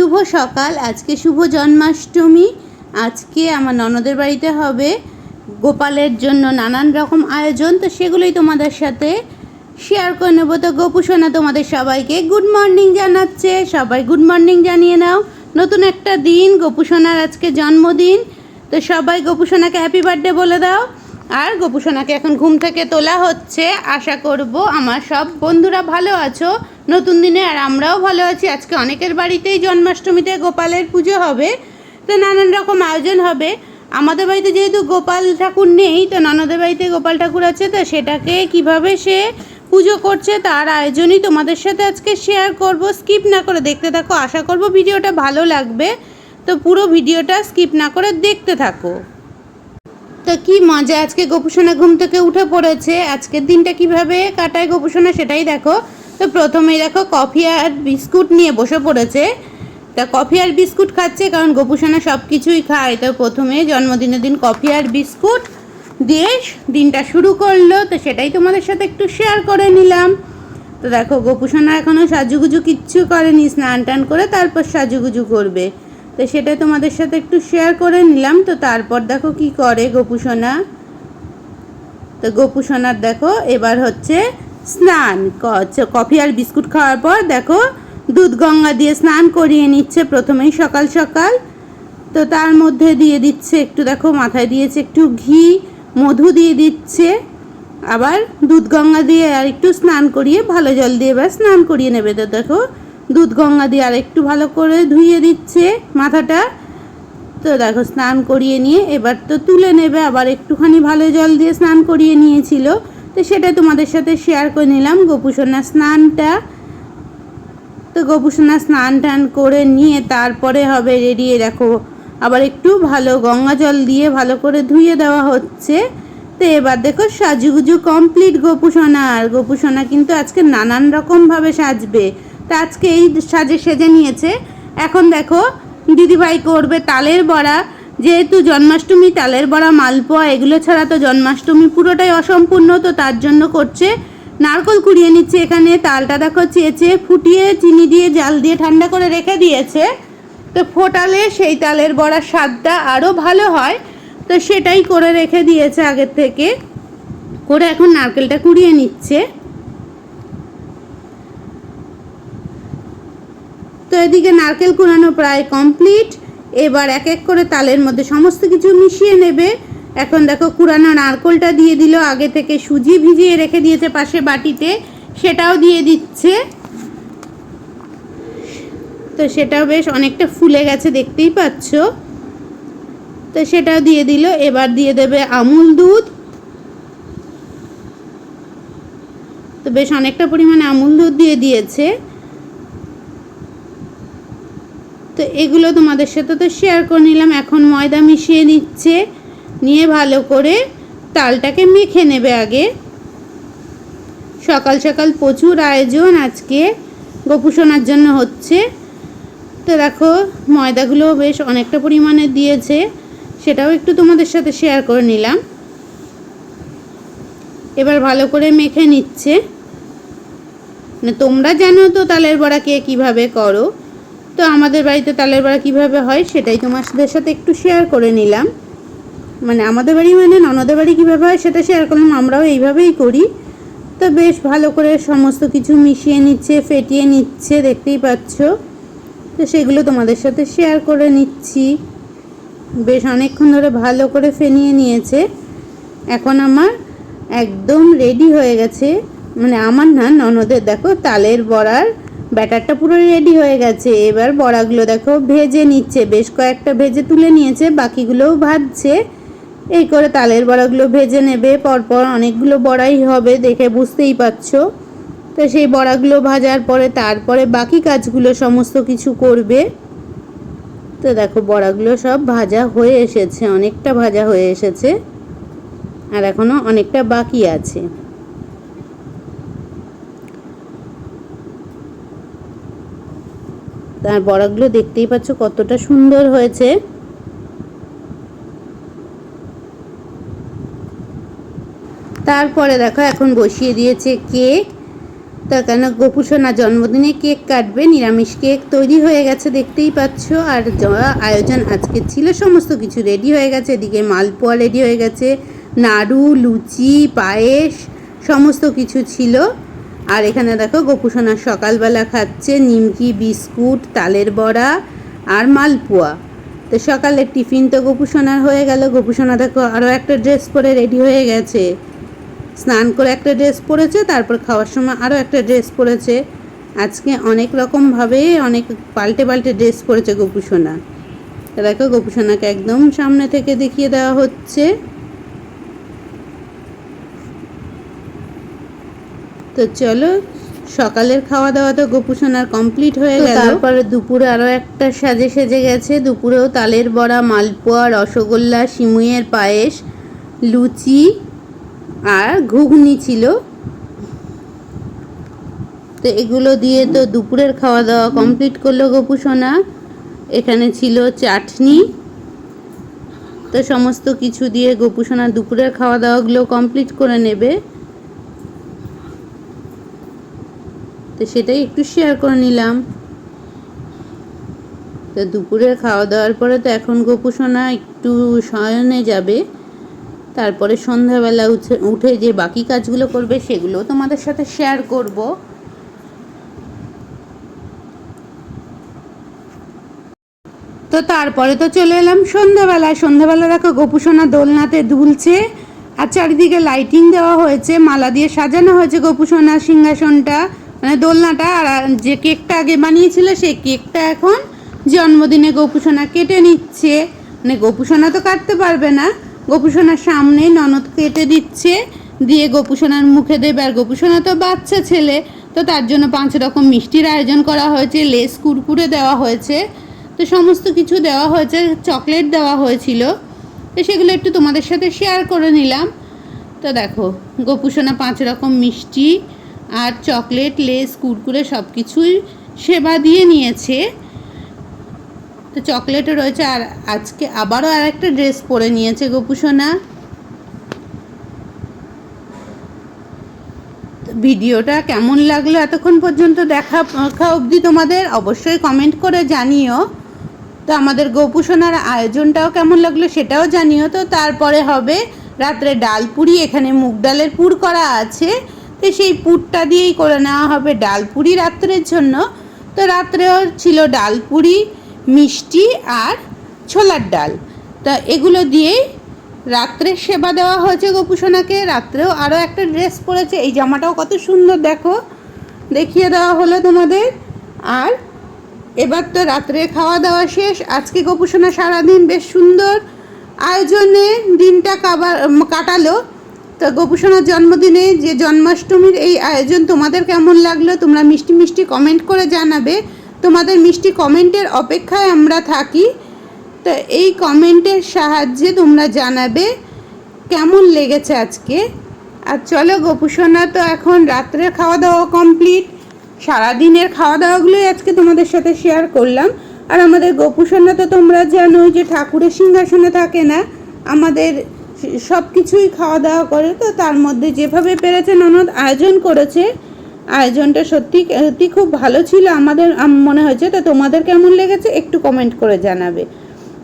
শুভ সকাল, আজকে শুভ জন্মাষ্টমী। আজকে আমার ননদের বাড়িতে হবে। গোপালের জন্য নানান রকম আয়োজন, তো সেগুলোই তোমাদের সাথে শেয়ার করে নেব। তো গোপুসোনা তোমাদের সবাইকে গুড মর্নিং জানাচ্ছে। সবাই গুড মর্নিং জানিয়ে নাও। নতুন একটা দিন গোপুসোনার আজকে জন্মদিন। তো সবাই গোপুসোনাকে হ্যাপি বার্থডে বলে দাও। আর গোপুসোনাকে এখন ঘুম থেকে তোলা হচ্ছে। আশা করব আমার সব বন্ধুরা ভালো আছো। নতুন দিনে আর আমরাও ভালো আছি। আজকে অনেকের বাড়িতেই জন্মাষ্টমীতে গোপালের পুজো হবে, তো নানান রকম আয়োজন হবে। আমাদের বাড়িতে যেহেতু গোপাল ঠাকুর নেই, তো ননদের বাড়িতে গোপাল ঠাকুর আছে, তো সেটাকে কীভাবে সে পুজো করছে তার আয়োজনই তোমাদের সাথে আজকে শেয়ার করব। স্কিপ না করে দেখতে থাকো, আশা করব ভিডিওটা ভালো লাগবে। তো পুরো ভিডিওটা স্কিপ না করে দেখতে থাকো। তো কি মজা, আজকে গোপুসোনা ঘুম থেকে উঠে পড়েছে। আজকের দিনটা কীভাবে কাটায় গোপুসোনা সেটাই দেখো। তো প্রথমেই দেখো কফি আর বিস্কুট নিয়ে বসে পড়েছে। তা কফি আর বিস্কুট খাচ্ছে কারণ গোপুসোনা সব কিছুই খায়। তো প্রথমে জন্মদিনের দিন কফি আর বিস্কুট দিয়ে দিনটা শুরু করল। তো সেটাই তোমাদের সাথে একটু শেয়ার করে নিলাম। তো দেখো গোপুসোনা এখনও সাজুগুজু কিচ্ছু করেনি, স্নান টান করে তারপর সাজুগুজু করবে। তো সেটাই তোমাদের সাথে একটু শেয়ার করে নিলাম। তো তারপর দেখো কি করে গোপুসোনা। তো গোপুসোনার দেখো এবার হচ্ছে স্নান কফি আর বিস্কুট খাওয়ার পর দেখো, দুধ গঙ্গা দিয়ে স্নান করিয়ে নিচ্ছে প্রথমেই সকাল সকাল। তো তার মধ্যে দিয়ে দিচ্ছে একটু, দেখো, মাথায় দিয়েছে একটু ঘি, মধু দিয়ে দিচ্ছে। আবার দুধ গঙ্গা দিয়ে আর একটু স্নান করিয়ে ভালো জল দিয়ে এবার স্নান করিয়ে নেবে। তো দেখো, দুধ গঙ্গা দিয়ে আর একটু ভালো করে ধুইয়ে দিচ্ছে মাথাটা। তো দেখো, স্নান করিয়ে নিয়ে এবার তো তুলে নেবে, আবার একটুখানি ভালো জল দিয়ে স্নান করিয়ে নিয়েছিল। তো সেটা তোমাদের সাথে শেয়ার করে নিলাম। গোপুসোনা স্নানটা। তো গোপুসোনা স্নান টান করে নিয়ে তারপরে হবে রেডি দেখো, আবার একটু ভালো গঙ্গা জল দিয়ে ভালো করে ধুয়ে দেওয়া হচ্ছে। তো এবার দেখো সাজুগুজু কমপ্লিট গোপুসোনার গোপুসোনা কিন্তু আজকে নানান রকমভাবে সাজবে। তো আজকে এই সাজে সেজে নিয়েছে। এখন দেখো দিদিভাই করবে তালের বড়া। যেহেতু জন্মাষ্টমী, তালের বড়া, মালপোয়া, এগুলো ছাড়া তো জন্মাষ্টমী পুরোটাই অসম্পূর্ণ, তো তার জন্য করছে। নারকল কুড়িয়ে নিচ্ছে এখানে, তালটা দেখো চেয়েছে, ফুটিয়ে চিনি দিয়ে জাল দিয়ে ঠান্ডা করে রেখে দিয়েছে। তো ফোটালে সেই তালের বড়ার স্বাদটা আরও ভালো হয়। তো সেটাই করে রেখে দিয়েছে আগের থেকে। করে এখন নারকেলটা কুড়িয়ে নিচ্ছে। তো এদিকে নারকেল কুড়ানো প্রায় কমপ্লিট। এবার এক এক করে তালের মধ্যে সমস্ত কিছু মিশিয়ে নেবে। এখন দেখো কুড়ানো নারকোলটা দিয়ে দিল। আগে থেকে সুজি ভিজিয়ে রেখে দিয়েছে পাশে বাটিতে। সেটাও দিয়ে দিচ্ছে। তো সেটাও বেশ অনেকটা ফুলে গেছে, দেখতেই পাচ্ছ। তো সেটাও দিয়ে দিল। এবার দিয়ে দেবে আমুল দুধ। তো বেশ অনেকটা পরিমাণে আমুল দুধ দিয়ে দিয়েছে। তো এগুলো তোমাদের সাথে তো শেয়ার করে নিলাম। এখন ময়দা মিশিয়ে নিচ্ছে। নিয়ে ভালো করে তালটাকে মেখে নেবে আগে। সকাল সকাল প্রচুর আয়োজন আজকে। গোপুসোনার জন্য হচ্ছে। তো দেখো ময়দাগুলো বেশ অনেকটা পরিমাণে দিয়েছে। সেটাও একটু তোমাদের সাথে শেয়ার করে নিলাম। এবার ভালো করে মেখে নিচ্ছে। তোমরা জানো তো তালের বড়া কে কীভাবে করো। তো আমাদের বাড়িতে তালের বড়া কীভাবে হয় সেটাই তোমাদের সাথে একটু শেয়ার করে নিলাম। মানে আমাদের বাড়ি মানে ননদের বাড়ি কীভাবে হয় সেটা শেয়ার করলাম, আমরাও এইভাবেই করি। তো বেশ ভালো করে সমস্ত কিছু মিশিয়ে নিচ্ছে, ফেটিয়ে নিচ্ছে, দেখতেই পাচ্ছ। তো সেগুলো তোমাদের সাথে শেয়ার করে নিচ্ছি। বেশ অনেকক্ষণ ধরে ভালো করে ফেনিয়ে নিয়েছে। এখন আমার একদম রেডি হয়ে গেছে। মানে আমার না ননদের, দেখো, তালের বড়ার ব্যাটারটা পুরো রেডি হয়ে গেছে। এবার বড়াগুলো দেখো ভেজে নিচ্ছে। বেশ কয়েকটা ভেজে তুলে নিয়েছে, বাকিগুলোও ভাজছে। এই করে তালের বড়াগুলো ভেজে নেবে। পরপর অনেকগুলো বড়াই হবে দেখে বুঝতেই পারছ। তো সেই বড়াগুলো ভাজার পরে তারপরে বাকি কাজগুলো সমস্ত কিছু করবে। তো দেখো বড়াগুলো সব ভাজা হয়ে এসেছে, অনেকটা ভাজা হয়ে এসেছে। আর এখনও অনেকটা বাকি আছে। তার বড়াগুলো দেখতেই পাচ্ছ কতটা সুন্দর হয়েছে। তারপরে দেখো, এখন বসিয়ে দিয়েছে কেক। তার কারণে গোপুসোনা জন্মদিনে কেক কাটবে, নিরামিষ কেক তৈরি হয়ে গেছে দেখতেই পাচ্ছ। আর আয়োজন আজকে ছিল, সমস্ত কিছু রেডি হয়ে গেছে। এদিকে মালপোয়া রেডি হয়ে গেছে, নাড়ু, লুচি, পায়েস, সমস্ত কিছু ছিল। আর এখানে দেখো গোপুসোনা সকালবেলা খাচ্ছে নিমকি, বিস্কুট, তালের বড়া আর মালপোয়া। তো সকালের টিফিন তো গোপুসোনার হয়ে গেল। গোপুসোনা দেখো আরও একটা ড্রেস পরে রেডি হয়ে গেছে। স্নান করে একটা ড্রেস পরেছে, তারপর খাওয়ার সময় আরও একটা ড্রেস পরেছে। আজকে অনেক রকমভাবে অনেক পাল্টে পাল্টে ড্রেস পরেছে গোপুসোনা। দেখো গোপুসোনাকে একদম সামনে থেকে দেখিয়ে দেওয়া হচ্ছে। তো চলো সকালের খাওয়া দাওয়া তো গোপুসোনার কমপ্লিট হয়ে গেল। তারপরে দুপুরে আরও একটা সাজে সেজে গেছে। দুপুরেও তালের বড়া মালপোয়া রসগোল্লা সিমুইয়ের পায়েস লুচি আর ঘুগনি ছিল। তো এগুলো দিয়ে তো দুপুরের খাওয়া দাওয়া কমপ্লিট করল গোপুসোনা এখানে ছিল চাটনি। তো সমস্ত কিছু দিয়ে গোপুসোনা দুপুরের খাওয়া দাওয়াগুলো কমপ্লিট করে নেবে। তো সেটাই একটু শেয়ার করে নিলাম। তো দুপুরের খাওয়া দাওয়ার পরে তো এখন গোপুসোনা একটু শয়নে যাবে। তারপরে সন্ধ্যাবেলা উঠে উঠে যে বাকি কাজগুলো করবে সেগুলো তোমাদের সাথে শেয়ার করব। তো তারপরে তো চলে এলাম সন্ধ্যাবেলায়। সন্ধ্যাবেলা দেখো গোপুসোনা দোলনাতে দুলছে আর চারিদিকে লাইটিং দেওয়া হয়েছে, মালা দিয়ে সাজানো হয়েছে গোপুসোনা সিংহাসনটা। মানে দোলনাটা আর যে কেকটা আগে বানিয়েছিল সেই কেকটা এখন জন্মদিনে গোপুসোনা কেটে নিচ্ছে। মানে গোপুসোনা তো কাটতে পারবে না। গোপুসোনার সামনে ননদ কেটে দিচ্ছে, দিয়ে গোপুসোনার মুখে দেবে। আর গোপুসোনা তো বাচ্চা ছেলে, তো তার জন্য পাঁচ রকম মিষ্টির আয়োজন করা হয়েছে, লেস কুরকুরে দেওয়া হয়েছে, তো সমস্ত কিছু দেওয়া হয়েছে, চকলেট দেওয়া হয়েছিল। তো সেগুলো একটু তোমাদের সাথে শেয়ার করে নিলাম। তো দেখো, গোপুসোনা পাঁচ রকম মিষ্টি আর চকলেট, লেস, কুরকুরে সব কিছুই সেবা দিয়ে নিয়েছে। তো চকলেটও রয়েছে আর আজকে আবারও আর একটা ড্রেস পরে নিয়েছে গোপুসোনা। ভিডিওটা কেমন লাগল এতক্ষণ পর্যন্ত দেখা অবধি তোমাদের অবশ্যই কমেন্ট করে জানিও। তো আমাদের গোপুসোনার আয়োজনটাও কেমন লাগল সেটাও জানিও। তো তারপরে হবে রাত্রে ডাল পুরি এখানে মুগ ডালের পুর করা আছে। তো সেই পুরটা দিয়েই করে নেওয়া হবে ডাল পুরি রাত্রের জন্য। তো রাত্রেও ছিল ডাল পুরি মিষ্টি আর ছোলার ডাল। তা এগুলো দিয়েই রাত্রে সেবা দেওয়া হয়েছে গোপুসোনাকে। রাত্রেও আরও একটা ড্রেস পরেছে। এই জামাটাও কত সুন্দর, দেখো। দেখিয়ে দেওয়া হলো তোমাদের। আর এবার তো রাত্রে খাওয়া দাওয়া শেষ। আজকে গোপুসোনা সারাদিন বেশ সুন্দর আয়োজনে দিনটা কাবার কাটালো। তো গোপুসোনার জন্মদিনে যে জন্মাষ্টমীর এই আয়োজন তোমাদের কেমন লাগল? তোমরা মিষ্টি মিষ্টি কমেন্ট করে জানাবে। তোমাদের মিষ্টি কমেন্টের অপেক্ষায় আমরা থাকি। তো এই কমেন্টের সাহায্যে তোমরা জানাবে কেমন লেগেছে আজকে। আর চলো গোপুসোনা তো এখন রাত্রে খাওয়া দাওয়া কমপ্লিট সারাদিনের খাওয়া দাওয়াগুলোই আজকে তোমাদের সাথে শেয়ার করলাম। আর আমাদের গোপুসোনা তো তোমরা জানোই যে ঠাকুরের সিংহাসনে থাকে না। আমাদের সব কিছুই খাওয়া দাওয়া করে তো তার মধ্যে যেভাবে পেরেছে ননদ আয়োজন করেছে। আয়োজনটা সত্যি সত্যি খুব ভালো ছিল। আমাদের মনে হয়েছে তো তোমাদের কেমন লেগেছে একটু কমেন্ট করে জানাবে।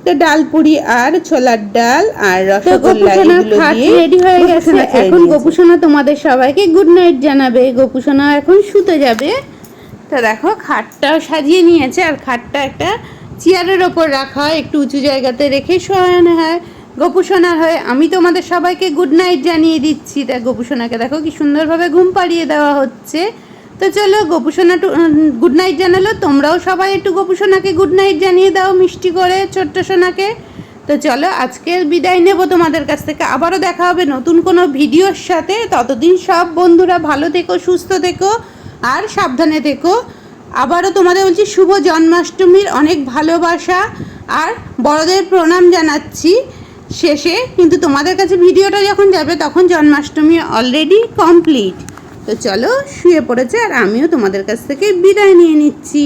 তো ডাল পুরি আর ছোলার ডাল আর রসগোল্লা রেডি হয়ে গেছে। এখন গোপুসোনা তোমাদের সবাইকে গুড নাইট জানাবে। গোপুসোনা এখন শুতে যাবে। তো দেখো খাটটাও সাজিয়ে নিয়েছে। আর খাটটা একটা চেয়ারের ওপর রাখা হয়। একটু উঁচু জায়গাতে রেখে শোয়ানো হয়। গোপুসোনার হয়ে আমি তোমাদের সবাইকে গুড নাইট জানিয়ে দিচ্ছি। তা গোপুসোনাকে দেখো কি সুন্দরভাবে ঘুম পাড়িয়ে দেওয়া হচ্ছে। তো চলো, গোপুসোনা গুড নাইট জানালো। তোমরাও সবাই একটু গোপুসোনাকে গুড নাইট জানিয়ে দাও মিষ্টি করে, ছোট্ট সোনাকে। তো চলো, আজকের বিদায় নেব তোমাদের কাছ থেকে। আবারও দেখা হবে নতুন কোনো ভিডিওর সাথে। ততদিন সব বন্ধুরা ভালো থেকো, সুস্থ থেকো, আর সাবধানে থেকো। আবারও তোমাদের বলছি, শুভ জন্মাষ্টমীর অনেক ভালোবাসা। আর বড়দের প্রণাম জানাচ্ছি। শেষে, কিন্তু তোমাদের কাছে ভিডিওটা যখন যাবে, তখন জন্মাষ্টমী অলরেডি কমপ্লিট তো চলো, শুয়ে পড়েছে আর আমিও তোমাদের কাছ থেকে বিদায় নিয়ে নিচ্ছি।